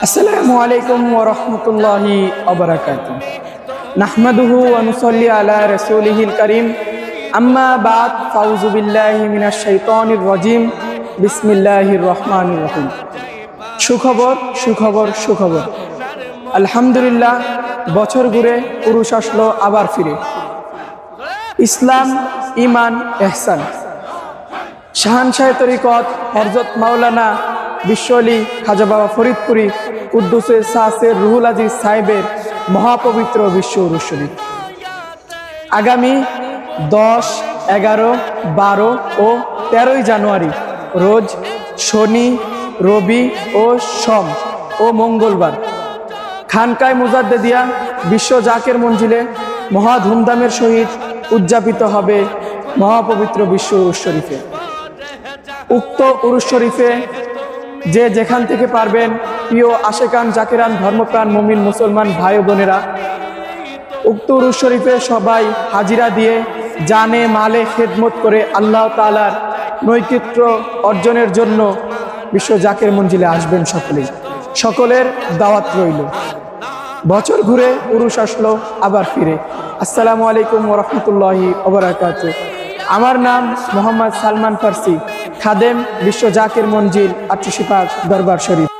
আসসালামু আলাইকুম ওয়া রাহমাতুল্লাহি ওয়া বারাকাতুহু। নাহমাদুহু ওয়া নুসাল্লি আলা রাসূলিহিল কারীম। আম্মা বাদ, ফাউযু বিল্লাহি মিনাশ শাইতানির রাজীম। বিসমিল্লাহির রহমানির রহিম। সুখবর সুখবর সুখবর। আলহামদুলিল্লাহ, বছর ঘুরে পুরুষ আসলো, আবার ফিরে। ইসলাম ইমান এহসান। শাহানশাহ তরিকত হরজত মাওলানা বিশ্বলি খাজা বাবা ফরিদপুরি কুদ্দুসে সাসের রুহুল আজিজ সাহেবের মহাপবিত্র বিশ্ব উরুস আগামী দশ, এগারো, বারো ও তেরোই জানুয়ারি রোজ শনি, রবি ও সোম ও মঙ্গলবার খানকায় মুজাদ্দেদিয়া বিশ্ব জাকের মঞ্জিলে মহা ধুমধামের সহিত উদযাপিত হবে মহাপবিত্র বিশ্ব উরুস শরীফে। উক্ত উরুস শরীফে যে যেখান থেকে পারবেন, প্রিয় আশেকান জাকেরান ধর্মপ্রাণ মমিন মুসলমান ভাই বোনেরা, উক্ত উরুস শরীফে সবাই হাজিরা দিয়ে জানে, মালে, খেদমত করে আল্লাহ তালার নৈকিত্র অর্জনের জন্য বিশ্ব জাকের মঞ্জিলে আসবেন সকলেই। সকলের দাওয়াত রইল। বছর ঘুরে পুরুষ আসলো, আবার ফিরে। আসসালামু আলাইকুম ওরহমতুল্লাহি ওবরাকাত আমার নাম মোহাম্মদ সালমান ফার্সি খাদেম বিশ্ব জাকের মঞ্জিল আটশো দরবার শরীফ।